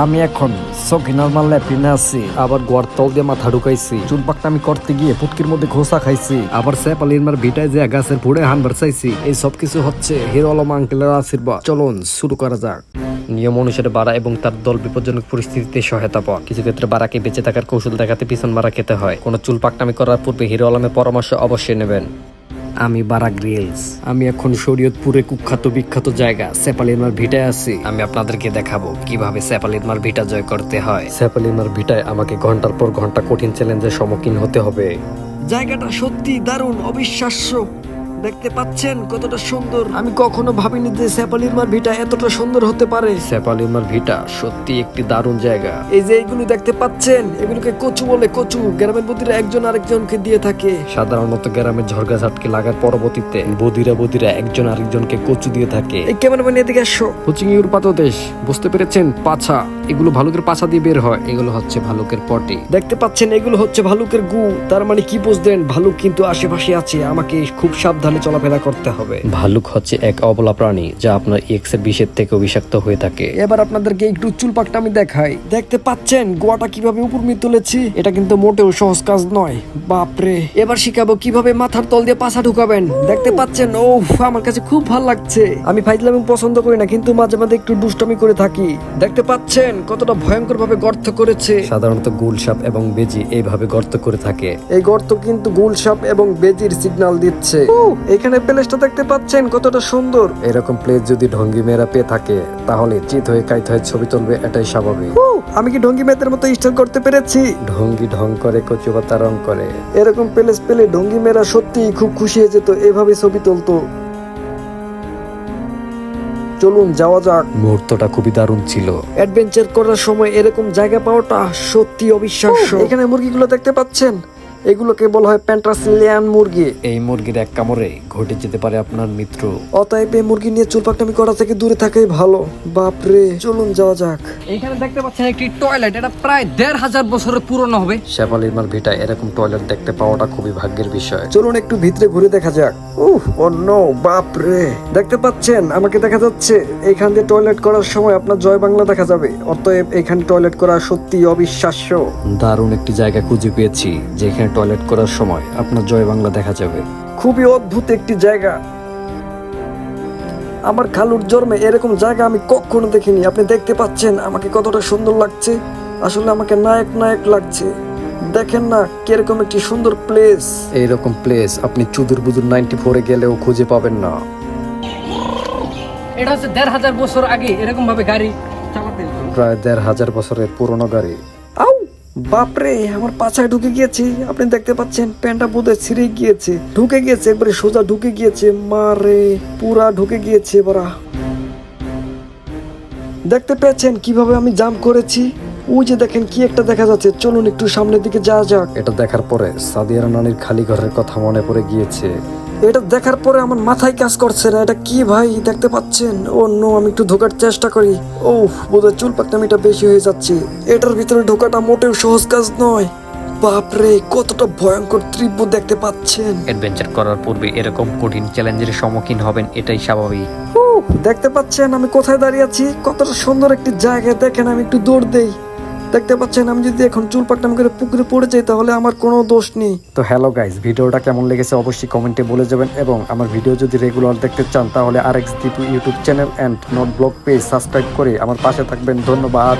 আমি এখন চোখে নর্মাল ল্যাপিনে আছি, আবার গোয়ার তল দিয়ে মাথা ঢুকাইছি। চুল পাকনামি করতে গিয়ে পুটকির মধ্যে ঘোষা খাইছি, আবার স্যাপালির মার ভিটায় যে গাছের পুড়ে হানবার চাইছি, এই সব কিছু হচ্ছে হিরো আলম আঙ্কেলের আশীর্বাদ। চলুন, শুরু করা যাক। নিয়ম অনুসারে বাড়া এবং তার দল বিপজ্জনক পরিস্থিতিতে সহায়তা পান কিছু ক্ষেত্রে বারাকে বেঁচে থাকার কৌশল দেখাতে পিছন মারা খেতে হয়। কোনো চুল পাকনামি করার পূর্বে হিরো আলমের পরামর্শ অবশ্যই নেবেন। আমি বারা গ্রিলস। আমি এখন শরীয়তপুরে কুখ্যাত বিখ্যাত জায়গা সেপালিমার ভিটায় আছি। আমি আপনাদেরকে দেখাবো কীভাবে সেপালিমার ভিটা জয় করতে হয়। সেপালিমার ভিটায় আমাকে ঘণ্টার পর ঘণ্টা কঠিন চ্যালেঞ্জের সম্মুখীন হতে হবে। জায়গাটা সত্যি দারুণ অবিশ্বাস্য। দেখতে পাচ্ছেন কতটা সুন্দর। আমি কখনো ভাবিনি যে সেপালিমার ভিটা এতটা সুন্দর হতে পারে। সেপালিমার ভিটা সত্যি একটি দারুণ জায়গা। এই যে এইগুলো দেখতে পাচ্ছেন এগুলোকে কচু বলে কচু গ্রামের বুদ্ধিরা একজন আরেকজনকে দিয়ে থাকে। সাধারণত গ্রামের ঝরগা ঝাটকে লাগার পরবর্তীতে বদিরা বদিরা একজন আরেকজনকে কচু দিয়ে থাকে। এই ক্যামেরাম্যান এদিকে আসো। কোচিং ইউর দেশ বুঝতে পেরেছেন? পাছা এগুলো ভালুকের পাছা দিয়ে বের হয়। এগুলো হচ্ছে ভালুকের পটি। দেখতে পাচ্ছেন এগুলো হচ্ছে ভালুকের গু। তার মানে কি বুঝলেন? ভালুক কিন্তু আশেপাশে আছে। আমাকে খুব সাবধানে চলাফেরা করতে হবে। ভালুক হচ্ছে এক অবলা প্রাণী যা আপনার এক্সের বিষের থেকে বিষাক্ত হয়ে থাকে। এবার আপনাদেরকে একটু চুল পাকটা আমি দেখাই। দেখতে পাচ্ছেন গোয়াটা কীভাবে উপর নিয়ে তুলেছি এটা কিন্তু মোটেও সহজ কাজ নয়। বাপরে এবার শিখাবো কীভাবে মাথার তল দিয়ে পাছা ঢুকাবেন। দেখতে পাচ্ছেন ও আমার কাছে খুব ভালো লাগছে। আমি ফাইজলামি পছন্দ করি না কিন্তু মাঝে মাঝে একটু দুষ্টমি করে থাকি। দেখতে পাচ্ছেন কতটা ভয়ঙ্কর ভাবে গর্ত করেছে। সাধারণত গুলসাপ এবং বেজি এইভাবে গর্ত করে থাকে। এই গর্ত কিন্তু গুলসাপ এবং বেজির সিগন্যাল দিচ্ছে। এখানে প্লেসটা দেখতে পাচ্ছেন কতটা সুন্দর। এরকম প্লেস যদি ঢঙ্গি মেয়েরা পেয়ে থাকে তাহলে চিত হয়ে কাইত হয়ে ছবি তুলবে এটাই স্বাভাবিক। আমি কি ঢঙ্গি মেয়েদের মতো স্টাইল করতে পেরেছি? ঢঙ্গি ঢং করে কচুপাতা রং করে। এরকম প্লেস পেলে ঢঙ্গি মেয়েরা সত্যি খুব খুশি হয়ে যেত এভাবে ছবি তুলতো। চলুন যাওয়া যাক। মুহূর্তটা খুবই দারুণ ছিল। অ্যাডভেঞ্চার করার সময় এরকম জায়গা পাওয়াটা সত্যি অবিশ্বাস্য। এখানে মুরগিগুলো দেখতে পাচ্ছেন? এগুলোকে বলা হয় প্যান্ট্রাসিলিয়ান মুরগি। এই মুরগির এক কামড়ে ঘটে যেতে পারে আপনার মিত্র। অতএব এই মুরগি নিয়ে চুলপাকটামি করা থেকে দূরে থাকাই ভালো। বাপরে চলুন যাওয়া যাক। এখানে দেখতে পাচ্ছেন একটি টয়লেট এটা প্রায় দেড় হাজার বছরের পুরনো হবে। শেফালিমার ভিটায় এরকম টয়লেট দেখতে পাওয়াটা খুবই ভাগ্যের বিষয়। চলুন একটু ভিতরে ঘুরে দেখা যাক। উফ অন্য বাপরে। দেখতে পাচ্ছেন আমাকে দেখা যাচ্ছে এইখান দিয়ে টয়লেট করার সময় আপনার জয় বাংলা দেখা যাবে। অতএব এখানে টয়লেট করা সত্যি অবিশ্বাস্য। দারুণ একটি জায়গা খুঁজে পেয়েছি যেখানে টয়লেট করার সময় আপনার জয় বাংলা দেখা যাবে। খুবই অদ্ভুত একটি জায়গা। আমার খালুর জন্মে এরকম জায়গা আমি কখনো দেখিনি। আপনি দেখতে পাচ্ছেন আমাকে কতটা সুন্দর লাগছে। আসলে আমাকে নায়ক নায়ক লাগছে। দেখেন না কীরকম একটি সুন্দর প্লেস এইরকম প্লেস আপনি চুদুর বুদুর নাইনটি ফোরে গেলেও খুঁজে পাবেন না। এটা হচ্ছে দেড় হাজার বছর আগে এরকম ভাবে গাড়ি প্রায় দেড় হাজার বছরের পুরনো গাড়ি। বাপরে, আমার পাছায় ঢুকে গিয়েছে। আপনি দেখতে পাচ্ছেন, প্যান্টটা বোধহয় ছিঁড়ে গিয়েছে। ঢুকে গিয়েছে, একবারে সোজা ঢুকে গিয়েছে। মারে, পুরা ঢুকে গিয়েছে এবারা দেখতে পেয়েছেন কীভাবে আমি জাম্প করেছি? ওই যে দেখেন কি একটা দেখা যাচ্ছে। চলুন একটু সামনের দিকে যাওয়া যাক। এটা দেখার পরে সাদিয়ার নানির খালি ঘরের কথা মনে পড়ে গিয়েছে। এটা দেখার পরে আমার মাথায় কাজ করছে না। এটা কি ভাই? দেখতে পাচ্ছেন? ও নো আমি একটু ঢোকার চেষ্টা করি। ও বোধহয় চুল পাকনামিটা বেশি হয়ে যাচ্ছে। এটার ভিতরে ঢোকাটা মোটেও সহজ কাজ নয়। বাপরে কতটা ভয়ঙ্কর তীব্র দেখতে পাচ্ছেন। অ্যাডভেঞ্চার করার পূর্বে এরকম কঠিন চ্যালেঞ্জের সম্মুখীন হবেন এটাই স্বাভাবিক। দেখতে পাচ্ছেন আমি কোথায় দাঁড়িয়ে আছি? কতটা সুন্দর একটি জায়গা। দেখেন আমি একটু দৌড় দেই। দেখতে পাচ্ছেন, আমি যদি এখন চুল পাকটাম করে পুকুরে পড়ে যাই, তাহলে আমার কোনো দোষ নেই। তো হ্যালো গাইজ ভিডিওটা কেমন লেগেছে অবশ্যই কমেন্টে বলে যাবেন এবং আমার ভিডিও যদি রেগুলার দেখতে চান, তাহলে আর X YouTube channel and note blog page subscribe করে আমার পাশে থাকবেন। ধন্যবাদ।